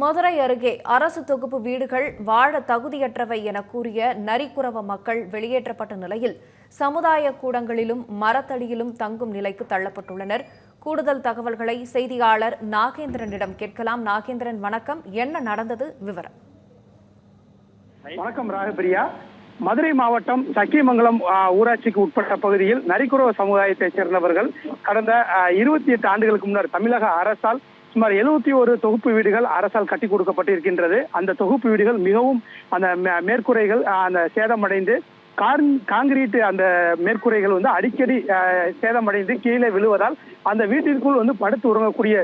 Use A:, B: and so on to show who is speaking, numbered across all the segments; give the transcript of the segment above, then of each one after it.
A: மதுரை அருகே அரசு தொகுப்பு வீடுகள் வாழ தகுதியற்றவை என கூறிய நரிக்குறவ மக்கள் வெளியேற்றப்பட்ட நிலையில் சமுதாய கூடங்களிலும் மரத்தடியிலும் தங்கும் நிலைக்கு தள்ளப்பட்டுள்ளனர். கூடுதல் தகவல்களை செய்தியாளர் நாகேந்திரனிடம் கேட்கலாம். நாகேந்திரன் வணக்கம். என்ன நடந்தது? விவரம்.
B: வணக்கம் ராகபிரியா மதுரை மாவட்டம் சக்கியமங்கலம் ஊராட்சிக்கு உட்பட்ட பகுதியில் நரிக்குறவ சமுதாயத்தைச் சேர்ந்தவர்கள் கடந்த இருபத்தி எட்டு ஆண்டுகளுக்கு முன்னர் தமிழக அரசால் சுமார் எழுபத்தி ஒரு தொகுப்பு வீடுகள் அரசால் கட்டி கொடுக்கப்பட்டிருக்கின்றது. அந்த தொகுப்பு வீடுகள் மிகவும் அந்த மேற்கூரைகள் அந்த சேதமடைந்து காங்கிரீட் அந்த மேற்கூரைகள் வந்து அடிக்கடி சேதமடைந்து கீழே விழுவதால் அந்த வீட்டிற்குள் வந்து படுத்து உறங்கக்கூடிய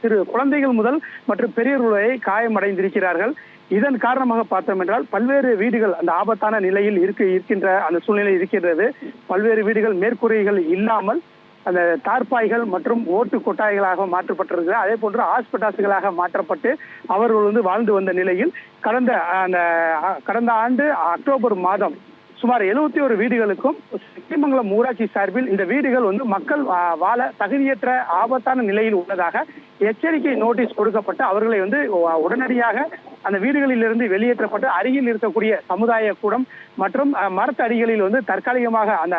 B: சிறு குழந்தைகள் முதல் மற்றும் பெரியவர்கள் வரை காயமடைந்திருக்கிறார்கள். இதன் காரணமாக பார்த்தோம் என்றால் பல்வேறு வீடுகள் அந்த ஆபத்தான நிலையில் இருக்க இருக்கின்ற அந்த சூழ்நிலை இருக்கின்றது. பல்வேறு வீடுகள் மேற்கூரைகள் இல்லாமல் அந்த தார்பாய்கள் மற்றும் ஓட்டு கொட்டாய்களாக மாற்றப்பட்டிருக்கு அதே போன்று ஹாஸ்பிட்டால்ஸ்களாக மாற்றப்பட்டு அவர்கள் வந்து வாழ்ந்து வந்த நிலையில் கடந்த அந்த கடந்த ஆண்டு அக்டோபர் மாதம் சுமார் எழுபத்தி ஒரு வீடுகளுக்கும் சிக்கிமங்கலம் ஊராட்சி சார்பில் இந்த வீடுகள் வந்து மக்கள் வா- வாழ தகுதியற்ற ஆபத்தான நிலையில் உள்ளதாக எச்சரிக்கை நோட்டீஸ் கொடுக்கப்பட்டு அவர்களை வந்து உடனடியாக அந்த வீடுகளிலிருந்து வெளியேற்றப்பட்டு அருகில் இருக்கக்கூடிய சமுதாய கூடம் மற்றும் மரத்தடிகளில் வந்து தற்காலிகமாக அந்த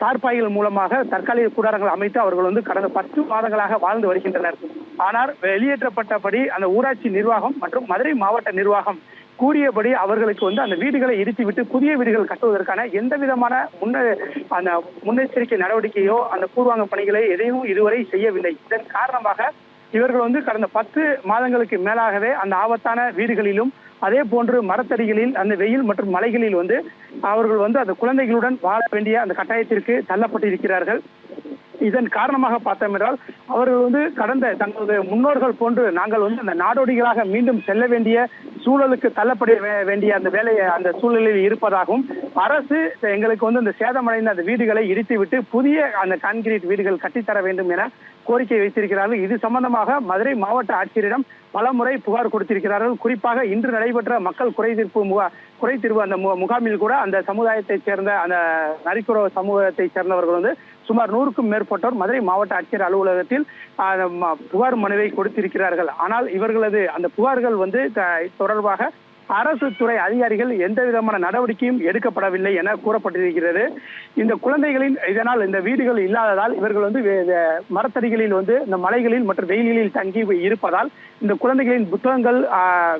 B: தார்பாய்கள் மூலமாக தற்காலிக கூடாரங்கள் அமைத்து அவர்கள் வந்து கடந்த பத்து மாதங்களாக வாழ்ந்து வருகின்றனர். ஆனால் வெளியேற்றப்பட்டபடி அந்த ஊராட்சி நிர்வாகம் மற்றும் மதுரை மாவட்ட நிர்வாகம் கூறியபடி அவர்களுக்கு வந்து அந்த வீடுகளை இடித்துவிட்டு புதிய வீடுகள் கட்டுவதற்கான எந்த விதமான முன்ன அந்த முன்னெச்சரிக்கை நடவடிக்கையோ அந்த பூர்வாங்க பணிகளை எதையும் இதுவரை செய்யவில்லை. இதன் காரணமாக இவர்கள் வந்து கடந்த பத்து மாதங்களுக்கு மேலாகவே அந்த ஆபத்தான வீடுகளிலும் அதே போன்று மரத்தடிகளில் அந்த வெயில் மற்றும் மலைகளில் வந்து அவர்கள் வந்து அந்த குழந்தைகளுடன் வாழ வேண்டிய அந்த கட்டாயத்திற்கு தள்ளப்பட்டிருக்கிறார்கள். இதன் காரணமாக பார்த்தோம் என்றால் அவர்கள் வந்து கடந்த தங்களது முன்னோர்கள் போன்று நாங்கள் வந்து அந்த நாடோடிகளாக மீண்டும் செல்ல வேண்டிய சூழலுக்கு தள்ளப்பட வே- வேண்டிய அந்த வேலையை அந்த சூழலில் இருப்பதாகவும் அரசு எங்களுக்கு வந்து அந்த சேதமடைந்த அந்த வீடுகளை இடித்துவிட்டு புதிய அந்த கான்கிரீட் வீடுகள் கட்டித்தர வேண்டும் என கோரிக்கை வைத்திருக்கிறார்கள். இது சம்பந்தமாக மதுரை மாவட்ட ஆட்சியரிடம் பலமுறை புகார் கொடுத்திருக்கிறார்கள். குறிப்பாக இன்று நடைபெற்ற மக்கள் குறைதீர்ப்பு முகா குறைதீர்வு அந்த முகாமில் கூட அந்த சமுதாயத்தைச் சேர்ந்த அந்த நரிக்குறவ சமூகத்தைச் சேர்ந்தவர்கள் வந்து சுமார் நூறுக்கும் மேற்பட்டோர் மதுரை மாவட்ட ஆட்சியர் அலுவலகத்தில் புகார் மனுவை கொடுத்திருக்கிறார்கள். ஆனால் இவர்களது அந்த புகார்கள் வந்து தொடர் தொடர்பாக அரசு துறை அதிகாரிகள் எந்த விதமான நடவடிக்கையும் எடுக்கப்படவில்லை என கூறப்பட்டிருக்கிறது. இந்த குழந்தைகளின் இதனால் இந்த வீடுகள் இல்லாததால் இவர்கள் வந்து மரத்தடிகளில் வந்து இந்த மலைகளில் மற்றும் வெயிலில் தங்கி இருப்பதால் இந்த குழந்தைகளின் புத்தகங்கள்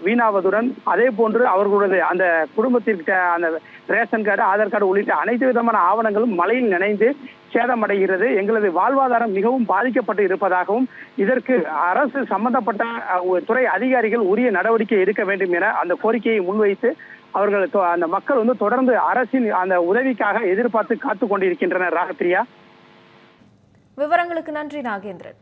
B: வீணாவதுடன் அதே போன்று அவர்களது அந்த குடும்பத்திற்கு அந்த ரேஷன் கார்டு ஆதார் கார்டு உள்ளிட்ட அனைத்து விதமான ஆவணங்களும் மழையில் நினைந்து சேதமடைகிறது. எங்களது வாழ்வாதாரம் மிகவும் பாதிக்கப்பட்டு இருப்பதாகவும் இதற்கு அரசு சம்பந்தப்பட்ட ஒரு துறை அதிகாரிகள் உரிய நடவடிக்கை எடுக்க வேண்டும் என அந்த கோரிக்கையை முன்வைத்து அவர்கள் அந்த மக்கள் வந்து தொடர்ந்து அரசின் அந்த உதவிக்காக எதிர்பார்த்து காத்து கொண்டிருக்கின்றனர் ராகப்பிரியா.
A: விவரங்களுக்கு நன்றி நாகேந்திரன்.